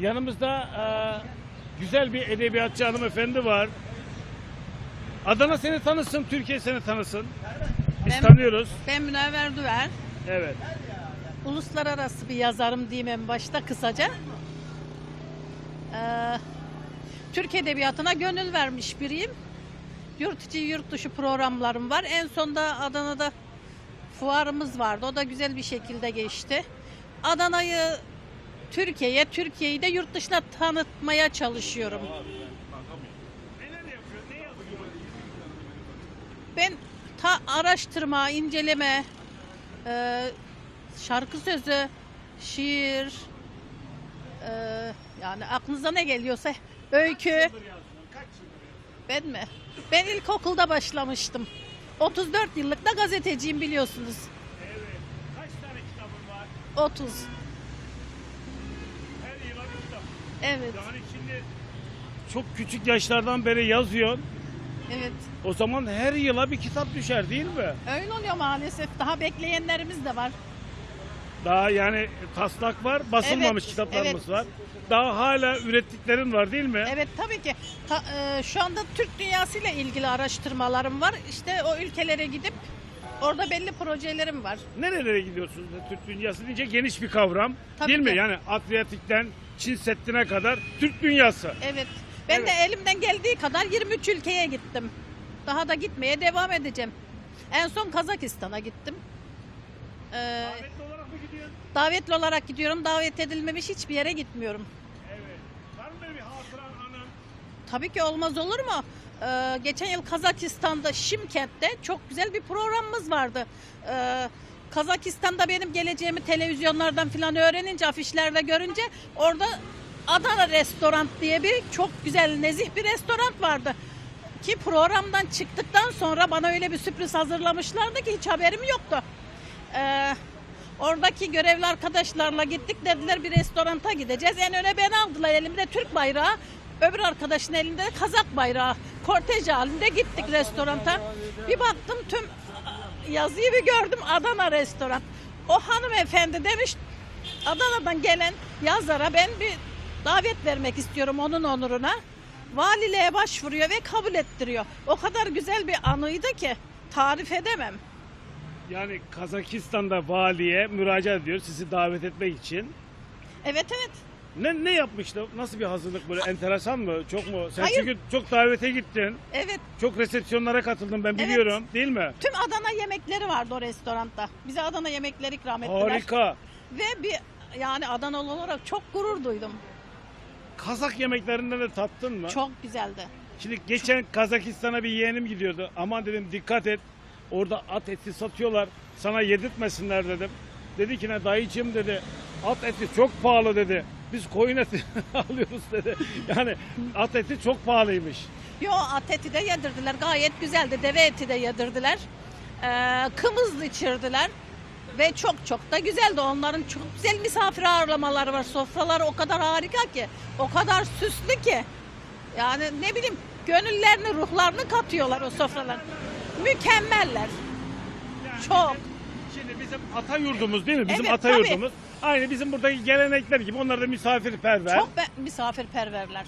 Yanımızda e, güzel bir edebiyatçı hanımefendi var. Adana seni tanısın, Türkiye seni tanısın. Biz Ben- tanıyoruz. Ben Münevver Düver. Evet. Uluslararası bir yazarım diyeyim en başta kısaca. Ee, Türk Edebiyatı'na gönül vermiş biriyim. Yurt içi yurt dışı programlarım var. En sonda Adana'da fuarımız vardı. O da güzel bir şekilde geçti. Adana'yı Türkiye'ye, Türkiye'yi de yurt dışına tanıtmaya çalışıyorum. Ben ta araştırma, inceleme, e, şarkı sözü, şiir, e, yani aklınıza ne geliyorsa öykü. Ben mi? Ben ilkokulda başlamıştım. 34 yıllık da gazeteciyim biliyorsunuz. Evet. Kaç tane kitabın var? 30. Her yıla bir kitap. Evet, Yani şimdi çok küçük yaşlardan beri yazıyorsun. evet. O zaman her yıla bir kitap düşer değil mi? Öyle oluyor maalesef. Daha bekleyenlerimiz de var. Daha yani taslak var, basılmamış Evet, kitaplarımız evet. var. Daha hala ürettiklerin var değil mi? Evet tabii ki. Ta- e, şu anda Türk dünyasıyla ilgili araştırmalarım var. İşte o ülkelere gidip orada belli projelerim var. Nerelere gidiyorsunuz? Türk dünyası deyince geniş bir kavram. Tabii değil mi? ki. Yani Adriyatik'ten Çin Seddi'ne kadar Türk dünyası. Evet. Ben Evet. de elimden geldiği kadar 23 ülkeye gittim. Daha da gitmeye devam edeceğim. En son Kazakistan'a gittim. Ee, Davetli olarak mı gidiyorsun? davetli olarak gidiyorum. Davet edilmemiş hiçbir yere gitmiyorum. Evet. Var mı böyle bir hatıran anın? Tabii ki olmaz olur mu? Ee, geçen yıl Kazakistan'da Şimkent'te çok güzel bir programımız vardı. Ee, Kazakistan'da benim geleceğimi televizyonlardan falan öğrenince, afişlerde görünce orada Adana Restoran diye bir çok güzel, nezih bir restoran vardı. Ki programdan çıktıktan sonra bana öyle bir sürpriz hazırlamışlardı ki hiç haberim yoktu. Ee, oradaki görevli arkadaşlarla gittik dediler bir restoranta gideceğiz. En öne beni aldılar elimde Türk bayrağı. Öbür arkadaşın elinde de Kazak bayrağı. Kortej halinde gittik restoranta. Bir baktım tüm yazıyı bir gördüm Adana restoran. O hanımefendi demiş Adana'dan gelen yazara ben bir davet vermek istiyorum onun onuruna. Valiliğe başvuruyor ve kabul ettiriyor. O kadar güzel bir anıydı ki tarif edemem. Yani Kazakistan'da valiye müracaat ediyor sizi davet etmek için. Evet evet. Ne ne yapmıştı? Nasıl bir hazırlık böyle enteresan mı? Çok mu? Sen Hayır. çünkü çok davete gittin. Evet. Çok resepsiyonlara katıldın ben Evet. biliyorum değil mi? Tüm Adana yemekleri vardı o restoranda. Bize Adana yemekleri ikram ettiler. Harika. Ve bir yani Adanalı olarak çok gurur duydum. Kazak yemeklerinden de tattın mı? Çok güzeldi. Şimdi geçen Kazakistan'a bir yeğenim gidiyordu. Aman dedim dikkat et. Orada at eti satıyorlar. Sana yedirtmesinler dedim. Dedi ki ne dayıcım dedi. At eti çok pahalı dedi. Biz koyun eti alıyoruz dedi. Yani at eti çok pahalıymış. Yo at eti de yedirdiler. Gayet güzeldi. Deve eti de yedirdiler. Ee, kımız içirdiler. Ve çok çok da güzeldi. Onların çok güzel misafir ağırlamaları var. Sofraları o kadar harika ki. O kadar süslü ki. Yani ne bileyim gönüllerini, ruhlarını katıyorlar o sofralar. Mükemmeller. Çok. Şimdi bizim ata yurdumuz değil mi? Bizim Evet, ata tabii. yurdumuz. Aynı bizim buradaki gelenekler gibi. Onlar da misafirperver. Çok be- misafirperverler.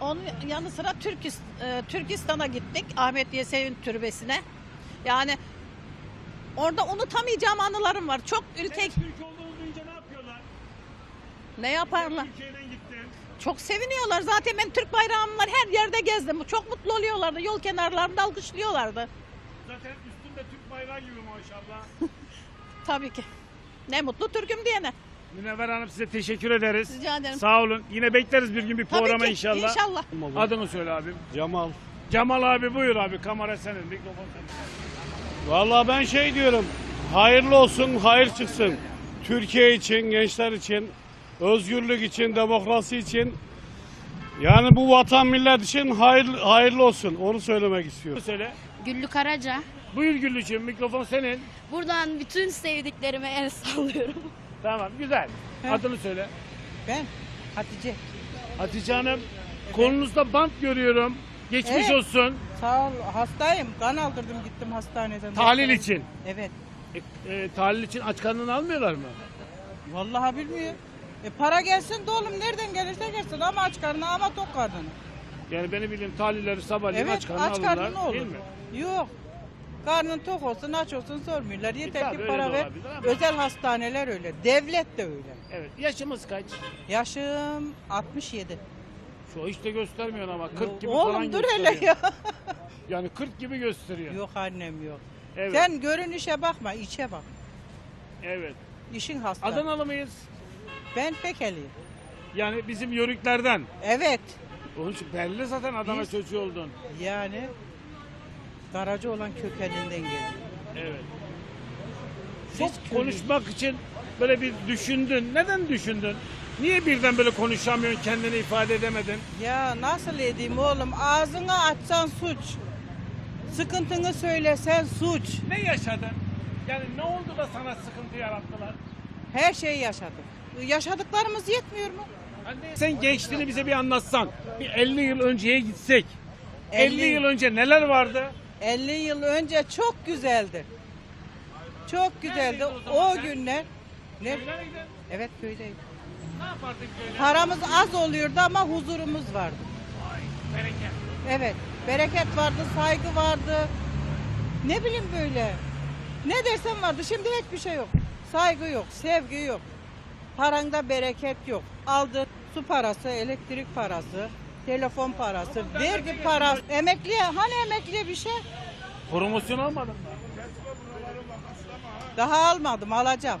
Onun yanı sıra Türkist, e, Türkistan'a gittik. Ahmet Yesevi'nin türbesine. Yani orada unutamayacağım anılarım var. Çok ülke Sen Türk olduğunu duyunca ne yapıyorlar? ne yaparlar? Türkiye'den gittin. Çok seviniyorlar. Zaten ben Türk bayrağım var. Her yerde gezdim. Çok mutlu oluyorlardı. Yol kenarlarında alkışlıyorlardı. Zaten üstünde Türk bayrağı gibi maşallah. Tabii ki. Ne mutlu Türk'üm diyene. Münevver Hanım size teşekkür ederiz. Rica ederim. Sağ olun. Yine bekleriz bir gün bir Tabii programa ki, inşallah. inşallah. Adını söyle abim. Cemal. Cemal abi buyur abi. Kamera senin. Mikrofon senin. Vallahi ben şey diyorum. Hayırlı olsun, hayır çıksın. Türkiye için, gençler için, özgürlük için, demokrasi için. Yani bu vatan millet için hayırlı, hayırlı olsun. Onu söylemek istiyorum. Söyle. Güllü Karaca. Buyur Güllücüğüm. Mikrofon senin. Buradan bütün sevdiklerime el sallıyorum. Tamam güzel. Adını söyle. Ben Hatice. Hatice Hanım. Kolunuzda bant görüyorum. Geçmiş Evet. olsun. Sağ ol. Hastayım. Kan aldırdım gittim hastaneden. Tahlil Doktora- için. Evet. E, e, tahlil için aç karnını almıyorlar mı? Vallahi bilmiyor. E para gelsin de oğlum nereden gelirse gelsin ama aç karnına ama tok karnına. Yani beni bilin talihleri sabahleyin Evet aç karnına aç alırlar. karnına olur. Değil mi? Yok. Karnın tok olsun aç olsun sormuyorlar. Yeter tabii ki öyle para de ver. olabilir ama- Özel hastaneler öyle. Devlet de öyle. Evet. Yaşımız kaç? Yaşım 67. Şu hiç de göstermiyor ama 40 gibi falan Oğlum dur gösteriyor. hele ya. Yani 40 gibi gösteriyor. yok annem yok. Evet. Sen görünüşe bakma, içe bak. Evet. İşin hasta. Adanalı mıyız? Ben Pekeliyim. Yani bizim yörüklerden. Evet. Onun için belli zaten Adana Biz- çocuğu oldun. Yani Karaca olan kökeninden geliyor. Evet. Siz Çok konuşmak için böyle bir düşündün. Neden düşündün? Niye birden böyle konuşamıyorsun, kendini ifade edemedin? Ya nasıl edeyim oğlum? Ağzını açsan suç. Sıkıntını söylesen suç. Ne yaşadın? Yani ne oldu da sana sıkıntı yarattılar? Her şeyi yaşadık. Yaşadıklarımız yetmiyor mu? Sen gençliğini bize bir anlatsan. Bir 50 yıl önceye gitsek. 50, 50 yıl önce neler vardı? 50 yıl önce çok güzeldi. Çok güzeldi. Neredeydin o zaman O sen? günler. Ne? Köyler miydin? Evet köydeydim. Ne yapardın köyde? Paramız az oluyordu ama huzurumuz vardı. Ay, bereket. Evet. Bereket vardı, saygı vardı. Ne bileyim böyle. Ne dersen vardı. Şimdi hiçbir şey yok. Saygı yok, sevgi yok. Paranda bereket yok. Aldı su parası, elektrik parası, telefon parası, vergi parası. Emekliye, hani emekliye bir şey? Promosyon almadın mı? Daha almadım, alacağım.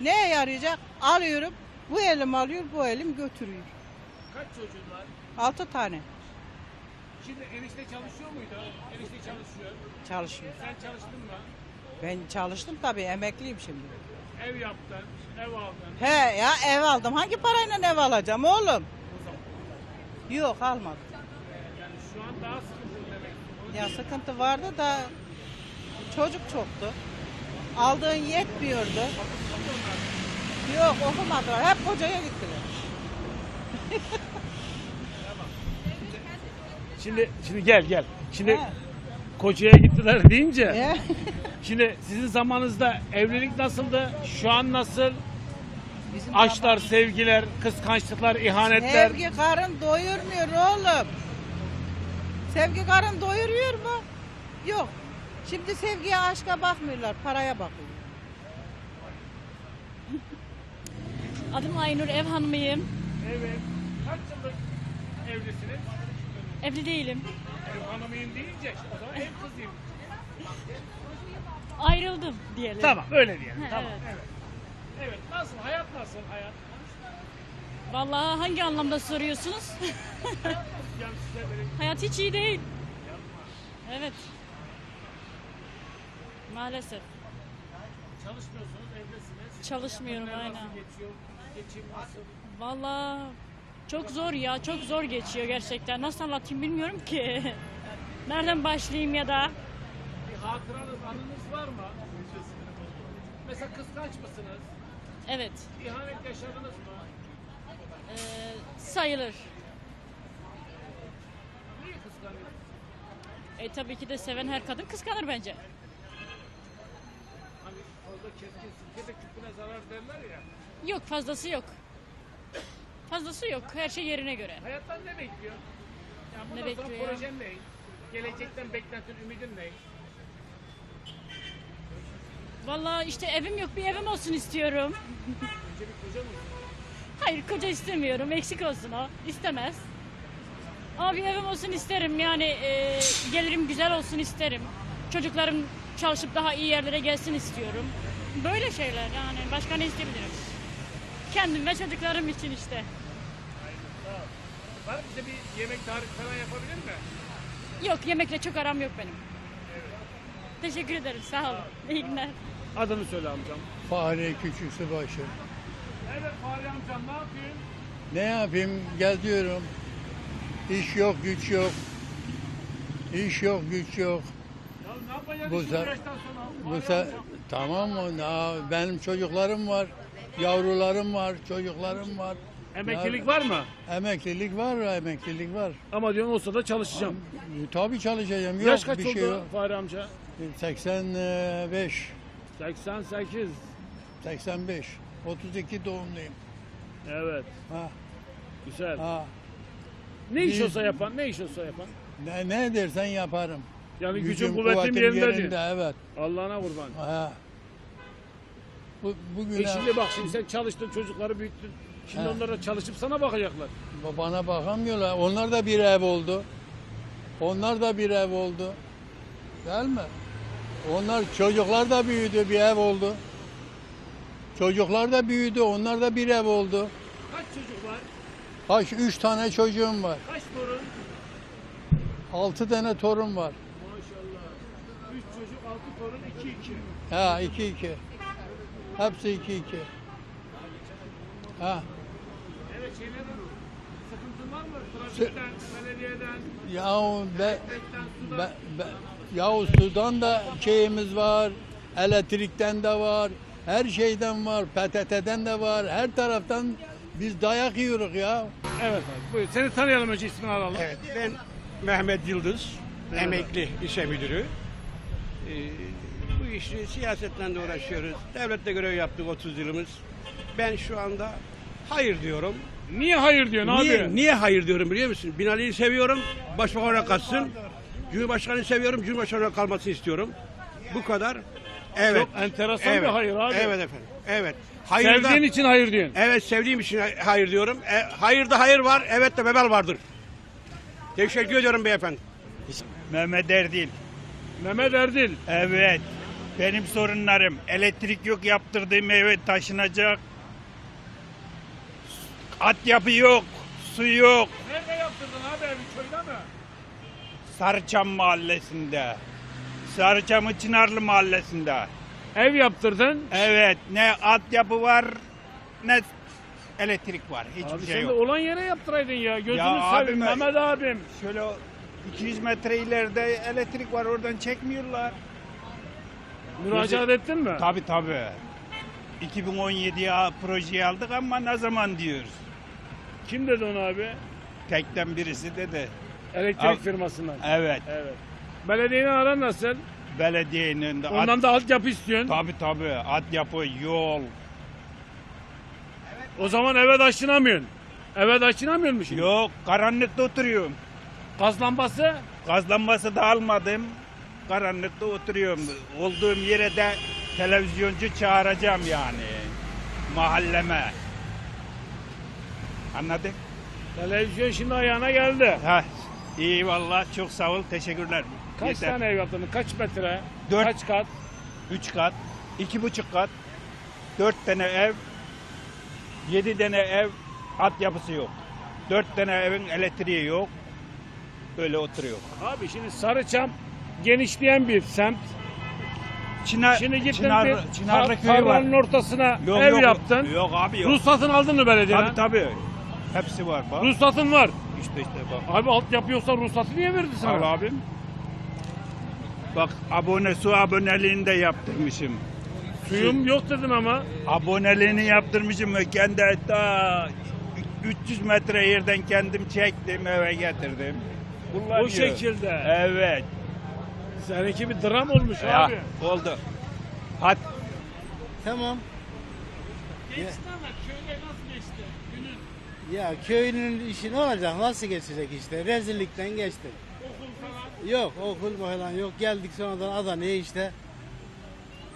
Neye yarayacak? Alıyorum. Bu elim alıyor, bu elim götürüyor. Kaç çocuğun var? Altı tane Şimdi enişte çalışıyor muydu? Enişte çalışıyor. çalışıyor. Sen çalıştın mı? Ben çalıştım tabii, emekliyim şimdi. Ev yaptın, ev aldın. He ya ev aldım. Hangi parayla ev alacağım oğlum? Yok almadım. Yani şu an daha sıkıntılı demek. Ya sıkıntı vardı da çocuk çoktu. Aldığın yetmiyordu. Yok okumadılar. Hep kocaya gittiler. Şimdi şimdi gel gel. Şimdi He. kocaya gittiler deyince şimdi sizin zamanınızda evlilik nasıldı? Şu an nasıl? Bizim Aşklar, sevgiler, kıskançlıklar, ihanetler. Sevgi karın doyurmuyor oğlum. Sevgi karın doyuruyor mu? Yok. Şimdi sevgiye aşka bakmıyorlar, paraya bakıyor. Adım Aynur, ev hanımıyım. Evet. Kaç yıllık evlisiniz? Evli değilim. Ev hanımıyım deyince o zaman ev kızıyım. Ayrıldım diyelim. Tamam öyle diyelim. Ha, tamam. evet. Evet. Nasıl? Hayat nasıl? Hayat. Vallahi hangi anlamda soruyorsunuz? Yani size böyle Hayat hiç iyi değil. Evet. Maalesef. çalışmıyorsunuz, evlisiniz. Çalışmıyorum aynen. Geçiyor? Geçim nasıl? Vallahi çok zor ya, çok zor geçiyor gerçekten. Nasıl anlatayım bilmiyorum ki. Nereden başlayayım ya da? Bir hatıranız, anınız var mı? Mesela kıskanç mısınız? Evet, İhanet yaşadınız mı? ee, sayılır. Niye kıskanıyorsunuz? E tabii ki de seven her kadın kıskanır bence. Hani fazla keskin sirke de küpüne zarar derler ya. Yok fazlası yok. Fazlası yok. Her şey yerine göre. Hayattan ne bekliyor? Ya bundan Ne sonra bekliyor ya? projen ne? Gelecekten beklentin, ümidin ne? Vallahi işte evim yok bir evim olsun istiyorum. Önce bir koca mı? Hayır koca istemiyorum eksik olsun o istemez. Ama bir evim olsun isterim yani e, gelirim güzel olsun isterim. Çocuklarım çalışıp daha iyi yerlere gelsin istiyorum. Böyle şeyler yani başka ne isteyebilirim? Kendim ve çocuklarım için işte. Var mı bize bir yemek tarifi falan yapabilir mi? Yok yemekle çok aram yok benim. Teşekkür ederim sağ olun. İyi günler. Adını söyle amcam. Fare küçüksü başı. Evet Fahri amcam ne yapıyorsun? Ne yapayım? Gel diyorum. İş yok, güç yok. İş yok, güç yok. Ya ne yapacaksın Bu yaştan sonra? Bu Fahri amcam. tamam mı? Aa, benim çocuklarım var. Yavrularım var, çocuklarım var. Emeklilik Ya- var mı? Emeklilik var, emeklilik var. Ama diyorsun olsa da çalışacağım. Tabii çalışacağım. Yok Yaş kaç bir oldu şey yok. Fahri amca? 85, 88. 85. 32 doğumluyum. Evet. Ha, Güzel. ha. Ne iş Biz- olsa yapan, ne iş olsa yapan. Ne, ne dersen yaparım. Yani Gücüm, kuvvetim yerinde diyor. evet. Allah'ına kurban. Ha. Bu, bugüne E şimdi bak şimdi sen çalıştın çocukları büyüttün. Şimdi He. onlar da çalışıp sana bakacaklar. bana bakamıyorlar. Onlar da bir ev oldu. Onlar da bir ev oldu. Değil mi? Onlar çocuklar da büyüdü, bir ev oldu. Çocuklar da büyüdü, onlar da bir ev oldu. Kaç çocuk var? Kaç üç tane çocuğum var. Kaç torun? Altı tane torun var. Maşallah. Üç çocuk, altı torun, iki iki. Ha iki iki. Hepsi iki iki. Ha. Evet şeylerden sıkıntın var mı? Trafikten, belediyeden, Yahu be, be, be, yahu sudan da şeyimiz var, elektrikten de var, her şeyden var, PTT'den de var, her taraftan biz dayak yiyoruz ya. Evet abi buyur. Seni tanıyalım önce ismini alalım. Evet, ben Mehmet Yıldız, Merhaba. emekli işe müdürü. Ee, bu işi siyasetle de uğraşıyoruz. Devlette görev yaptık 30 yılımız. Ben şu anda hayır diyorum. Niye hayır diyorsun Niye, abi? niye hayır diyorum biliyor musun? Binali'yi seviyorum, başbakan olarak kalsın. Cumhurbaşkanı'nı seviyorum, Cumhurbaşkanı kalmasını istiyorum. Bu kadar. Evet. Çok enteresan evet. bir hayır abi. Evet efendim. Evet. Hayırda, Sevdiğin için hayır diyorsun. Evet sevdiğim için hayır diyorum. E, hayırda hayır var, evet de bebel vardır. Teşekkür ediyorum beyefendi. Mehmet Erdil. Mehmet Erdil. Evet. Benim sorunlarım. Elektrik yok yaptırdığım eve taşınacak. Altyapı yok. Su yok. Nerede yaptırdın abi evi köyde mi? Sarıçam mahallesinde. Sarıçam'ın Çınarlı mahallesinde. Ev yaptırdın. Evet. Ne altyapı var ne elektrik var. Hiçbir Abi şey sen de yok. olan yere yaptıraydın ya. Gözünü Ya seveyim Mehmet abim. Şöyle 200 metre ileride elektrik var. Oradan çekmiyorlar. Müracaat ettin mi? Tabi tabi. 2017'ye projeyi aldık ama ne zaman diyoruz. Kim dedi onu abi? Tekten birisi dedi. Elektrik Abi- firmasından. Evet. Evet. Belediyenin aran nasıl? Belediyenin önünde. Ondan da altyapı istiyorsun. Tabi tabi. Altyapı, yol. O zaman eve taşınamıyorsun. Eve taşınamıyor musun şimdi? Yok. Karanlıkta oturuyorum. Gaz lambası? Gazlanması da almadım. Karanlıkta oturuyorum. Olduğum yere de televizyoncu çağıracağım yani. Mahalleme. Anladın? Televizyon şimdi ayağına geldi. Ha, iyi valla. Çok sağ ol. Teşekkürler. Kaç Yeter. tane ev yaptın? Kaç metre? Dört. Kaç kat? Üç kat, iki buçuk kat, dört tane ev, yedi tane ev altyapısı yok. Dört tane evin elektriği yok. Böyle oturuyor. Abi şimdi Sarıçam genişleyen bir semt. Çınar, Şimdi gittin Çınar, bir Çınarlı tar- köyü var. tarlanın ortasına Yok, ev yok, yaptın. Yok abi yok. Ruhsatını aldın mı belediyeden? Tabii tabii. Hepsi var bak. Ruhsatın var. İşte işte bak. Abi altyapı yoksa ruhsatı niye verdi sana? Al abim. Bak abone su aboneliğini de yaptırmışım. Suyum yok dedin ama. Aboneliğini yaptırmışım ve kendi ta 300 metre yerden kendim çektim eve getirdim. O şekilde. Evet. Seninki bir dram olmuş Ya, abi. oldu. Hadi. Tamam. Geçti ama köyde nasıl geçti? Ya köylünün işi ne olacak? Nasıl geçecek işte? Rezillikten geçti. okul falan. Yok okul falan yok. Geldik sonradan Adana'ya işte.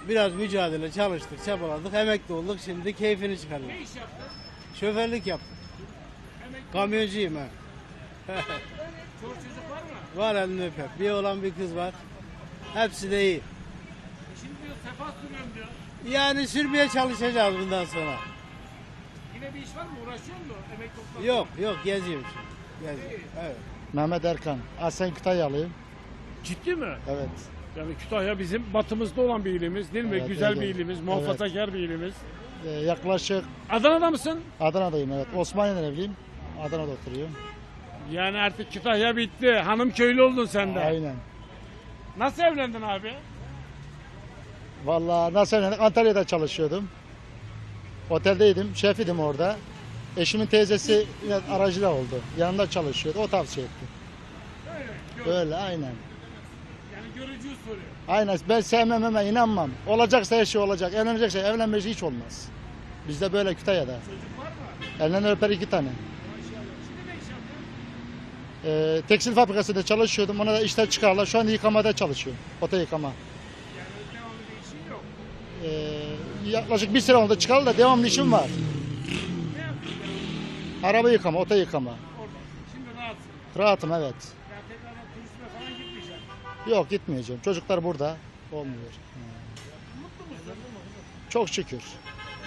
Biraz mücadele çalıştık, çabaladık, emekli olduk. Şimdi keyfini çıkarıyoruz. Ne iş yaptın? Şoförlük yaptım. Kamyoncuyum ha. Çoluk çocuk var mı? Var elini öper. Bir oğlan bir kız var. Hepsi de iyi. Şimdi diyor sefa sürüyorum diyor. Yani sürmeye çalışacağız bundan sonra. Yine bir iş var mı? Uğraşıyor musun? Emekli olduktan Yok yok geziyorum şimdi. Geziyorum. Evet. Mehmet Erkan. Aslen Kütahyalıyım. Ciddi mi? Evet. Yani Kütahya bizim batımızda olan bir ilimiz değil mi? Evet, Güzel öyle. bir ilimiz, muhafazakar bir ilimiz. Ee, yaklaşık Adana'da mısın? Adana'dayım evet. Osmaniye'den evliyim. Adana'da oturuyorum. Yani artık Kütahya bitti. Hanım köylü oldun sen de. Aynen. Nasıl evlendin abi? Vallahi nasıl evlendik? Antalya'da çalışıyordum. Oteldeydim. Şefidim orada. Eşimin teyzesi aracıyla oldu. Yanında çalışıyordu. O tavsiye etti. Öyle aynen. Yani görücü usulü. Aynen. Ben sevmememe inanmam. Olacaksa her şey olacak. Evlenecekse evlenmeyecekse hiç olmaz. Bizde böyle Kütahya'da. Elinden öper iki tane. Ee, tekstil fabrikasında çalışıyordum. Ona da işler çıkarlar. Şu an yıkamada çalışıyorum. Oto yıkama. Ee, yaklaşık bir sene oldu çıkalı da devamlı işim var. Araba yıkama, oto yıkama. Şimdi rahatsın. Rahatım evet. Yok gitmeyeceğim. Çocuklar burada. Olmuyor. Mutlu musun? Çok şükür.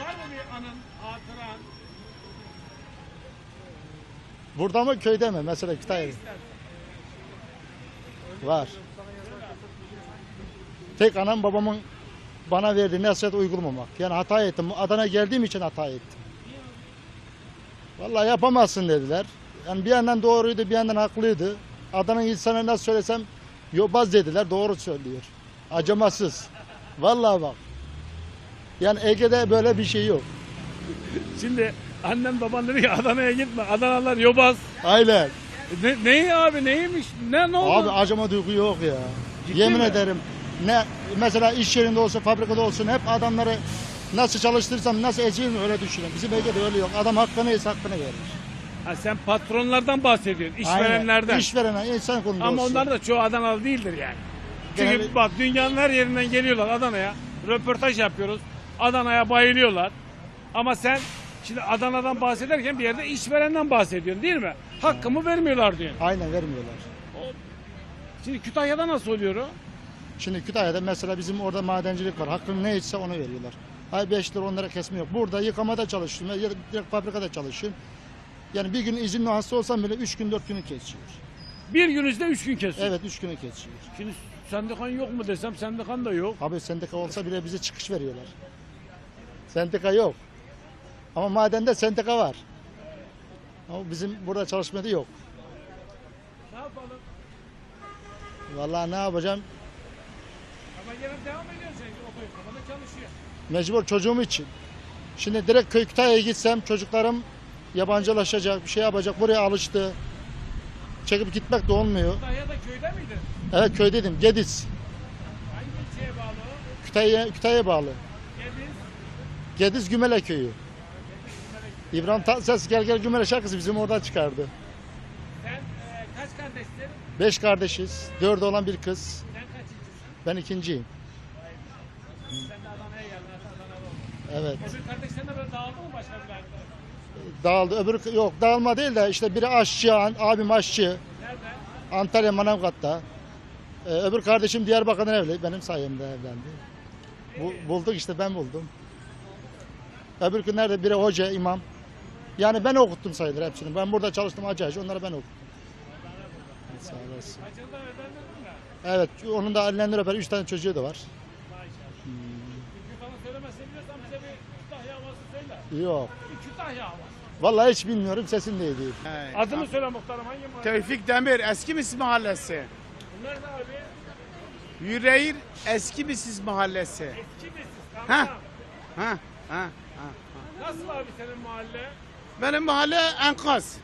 Var mı bir anın, hatıran? Burada mı köyde mi? Mesela Kütahya'da. Var. Tek anam babamın bana verdiği nasihat uygulamamak. Yani hata ettim. Adana geldiğim için hata ettim. Vallahi yapamazsın dediler. Yani bir yandan doğruydu, bir yandan haklıydı. Adana insana nasıl söylesem yobaz dediler. Doğru söylüyor. Acımasız. Vallahi bak. Yani Ege'de böyle bir şey yok. Şimdi annem baban dedi ki Adana'ya gitme. Adanalılar yobaz. Aynen. Ne, neyi abi neymiş? Ne ne oldu? Abi acıma duygu yok ya. Ciddi Yemin mi? ederim. Ne mesela iş yerinde olsun, fabrikada olsun hep adamları nasıl çalıştırsam, nasıl ezeyim öyle düşünüyorum. Bizim Ege'de öyle yok. Adam hakkını ise hakkını verir. Ha, sen patronlardan bahsediyorsun. işverenlerden. Aynen. İşverene, insan konuda Ama olsun. onlar da çoğu Adanalı değildir yani. Çünkü Genelde- bak dünyanın her yerinden geliyorlar Adana'ya. Röportaj yapıyoruz. Adana'ya bayılıyorlar. Ama sen şimdi Adana'dan bahsederken bir yerde işverenden bahsediyorsun değil mi? Hakkımı vermiyorlar diyorsun. Aynen vermiyorlar. Şimdi Kütahya'da nasıl oluyor o? Şimdi Kütahya'da mesela bizim orada madencilik var. Hakkını ne ise onu veriyorlar. Ay 5 lira onlara kesme yok. Burada yıkamada çalışıyorum ya direkt fabrikada çalışıyorum. Yani bir gün izinli hasta olsam bile 3 gün 4 günü kesiyor. Bir günüzde üç gün kesiyor. Evet 3 günü kesiyor. Şimdi sendikan yok mu desem sendikan da yok. Abi sendika olsa bile bize çıkış veriyorlar. Sendika yok. Ama madende sendika var. Ama bizim burada çalışmada yok. Ne yapalım? Vallahi ne yapacağım? Ama yine devam ediyorsun sen otoyukamada çalışıyor. Mecbur çocuğum için. Şimdi direkt köy Kütahya'ya gitsem çocuklarım yabancılaşacak, bir şey yapacak. Buraya alıştı. Çekip gitmek de olmuyor. Kütahya'da köyde miydin? Evet köydeydim. Gediz. Hangi ilçeye bağlı o? Kütahya, Kütahya'ya bağlı. Gediz. Gediz Gümele köyü. İbrahim Tatlıses Gel Gel Gümele şarkısı bizim oradan çıkardı. Sen e, kaç kardeşsin? Beş kardeşiz. Dördü olan bir kız. Ben ikinciyim. Sen de Adana'ya geldin. Evet. Öbür kardeşlerin de böyle dağıldı mı başka bir? Dağıldı. Öbürü yok dağılma değil de işte biri aşçı, abim aşçı. Nerede? Antalya Manavgat'ta. Ee, öbür kardeşim Diyarbakır'dan evli. Benim sayemde evlendi. Bu, bulduk işte ben buldum. Öbür gün nerede biri hoca, imam. Yani ben okuttum sayılır hepsini. Ben burada çalıştım acı acı. Onları ben okuttum. Sağ olasın. Kaçını da? Evet onun da ellerinden öper. Üç tane çocuğu da var. Bir bana söylemezsen biliyorsan bize bir Kütahya havası söyle. Yok. Vallahi hiç bilmiyorum sesim neydi. Adını söyle muhtarım hangi mahalle? Tevfik Demir Eski Misis Mahallesi. Nerede abi? Yüreğir Eski Misis Mahallesi. Eski misin? Ha. Tamam. Ha, ha, ha. Nasıl abi senin mahalle? Benim mahalle enkaz.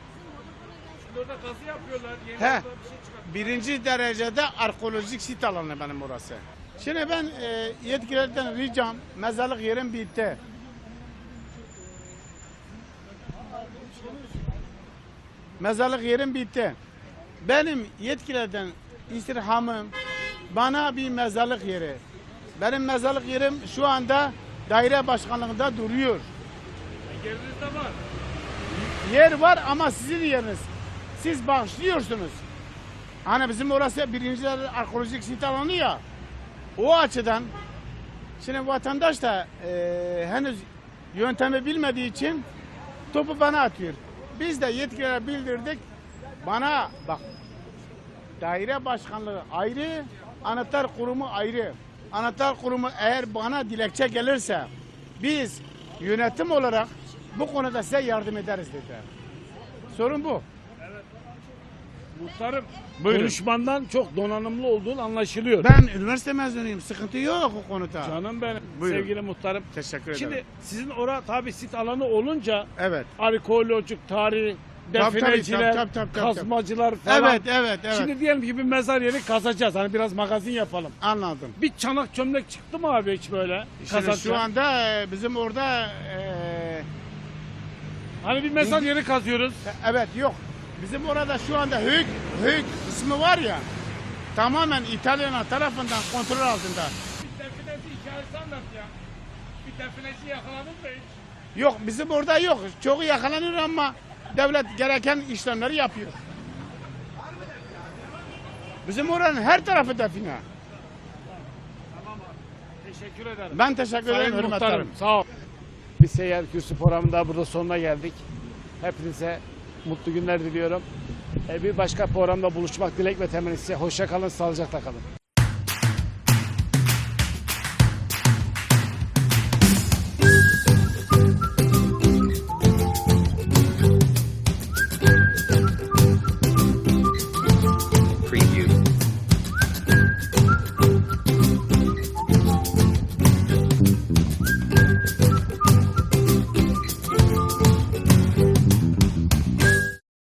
Şimdi orada kazı yapıyorlar. Yeni He. bir şey çıkartıyor. Birinci derecede arkeolojik sit alanı benim orası. Şimdi ben e, yetkililerden ricam mezarlık yerim bitti. Mezarlık yerim bitti. Benim yetkilerden istirhamım bana bir mezarlık yeri. Benim mezarlık yerim şu anda daire başkanlığında duruyor. Yerinizde var. Yer var ama sizin yeriniz. Siz bağışlıyorsunuz. Hani bizim orası birinci arkeolojik sit alanı ya. O açıdan şimdi vatandaş da eee, henüz yöntemi bilmediği için topu bana atıyor. Biz de yetkililere bildirdik. Bana bak daire başkanlığı ayrı, anahtar kurumu ayrı. Anahtar kurumu eğer bana dilekçe gelirse biz yönetim olarak bu konuda size yardım ederiz dediler. Sorun bu. Muhtarım Buyurun. konuşmandan çok donanımlı olduğun anlaşılıyor. Ben üniversite mezunuyum. Sıkıntı yok o konuda. Canım benim Buyurun. sevgili muhtarım. Teşekkür ederim. Şimdi sizin ora tabi sit alanı olunca evet. arkeolojik, tarih, Tabii, defineciler, tabii, tabii, tabii, tabii. kazmacılar falan. Evet, evet, evet. Şimdi diyelim ki bir mezar yeri kazacağız. Hani biraz magazin yapalım. Anladım. Bir çanak çömlek çıktı mı abi hiç böyle? Şimdi şu anda e, bizim orada e, Hani bir mesaj yeri kazıyoruz. Evet yok. Bizim orada şu anda Höyük, Höyük kısmı var ya tamamen İtalyan tarafından kontrol altında. Bir definesi hikayesi anlat ya. Bir definesi yakaladın mı hiç? Yok bizim orada yok. Çoğu yakalanır ama devlet gereken işlemleri yapıyor. Bizim oranın her tarafı define. Teşekkür ederim. Ben teşekkür ederim. Sayın hürmetlerim. muhtarım sağ ol. Bir seyyar kürsü programında burada sonuna geldik. Hepinize mutlu günler diliyorum. E, Bir başka programda buluşmak dilek ve temennisi. Hoşça kalın, sağlıcakla kalın.